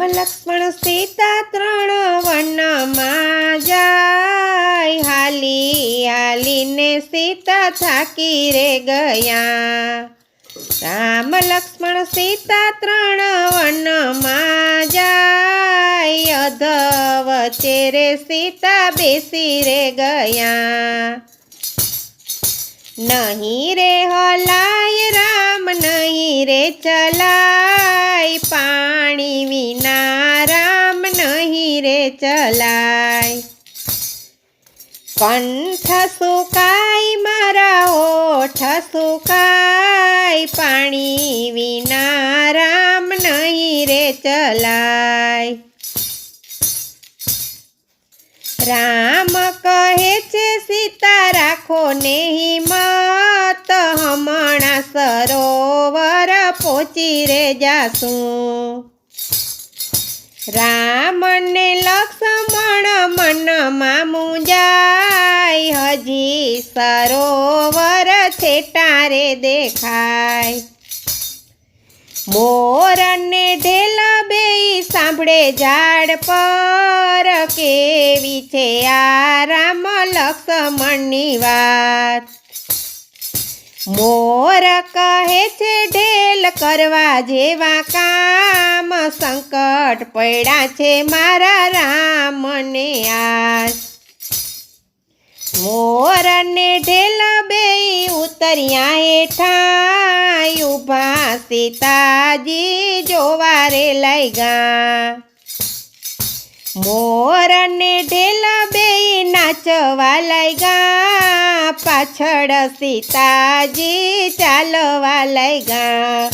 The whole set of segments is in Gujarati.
લક્ષ્મણ સીતા ત્રણ વનમાં જાય. હાલી હાલીને સીતા થાકી રે ગયા. રામ લક્ષ્મણ સીતા ત્રણ વનમાં જાય. અધ વચ્ચે રે સીતા બેસી રે ગયા. નહીં રે રામ નહીં રે ચલાય, પાણી વિના રામ નહીં રે ચલાય. કંઠ સુકાય, મારા ઓઠ સુકાય, પાણી વિના રામ નહીં રે ચલાય. રામ કહે છે, સીતા રાખો ને હિંમત હમણાં પહોંચી રે જાશું રામ ને લક્ષ્મણ મનમાં મુંજાય હજી સરોવર છે તારે દેખાય. મોર ને ઢેલ બે સાંભળે ઝાડ પર, કેવી છે આ રામ લક્ષ્મણની વાત. મોર કહે છે ઢેલ કરવા જેવા કામ સંકટ પડ્યા છે મારા રામને આજ. મોર ને ઢેલ બે ઉતર્યા હેઠા ઊભા સીતાજી જોવારે લઈ ગયા. મોર ને ઢેલ બે નાચવા લઈ ગયા. પાછળ સીતાજી ચાલવા લઈ ગયા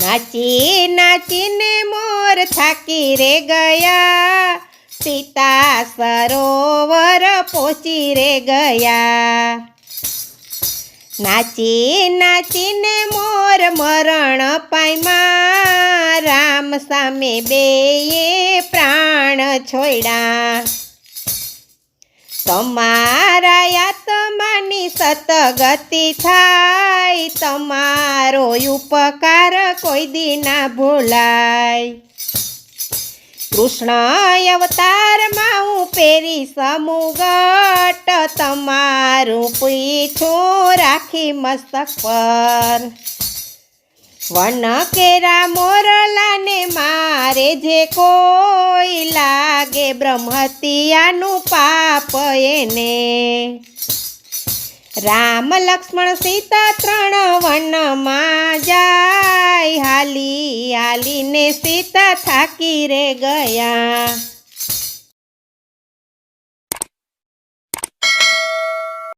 નાચી નાચીને મોર થાકી રે ગયા. સીતા સરોવર પહોંચી રે ગયા. નાચી નાચીને મોર મરણ પાયમાં રામ સામે બેયે પ્રાણ છોડ્યા. તમારા આત્માની સતગતિ થાય, તમારો ઉપકાર કોઈ દી ના ભૂલાય. કૃષ્ણ અવતારમાં હું પેરી સમુગટ, તમારું પીઠું રાખી મસ્તક પર. વન કેરા મોરલાને મારે જે કોઈ લાગે બ્રહ્મતિયાનું પાપ એને. રામ લક્ષ્મણ સીતા ત્રણ વનમાં જાય, હાલી હાલીને સીતા થાકી રે ગયા.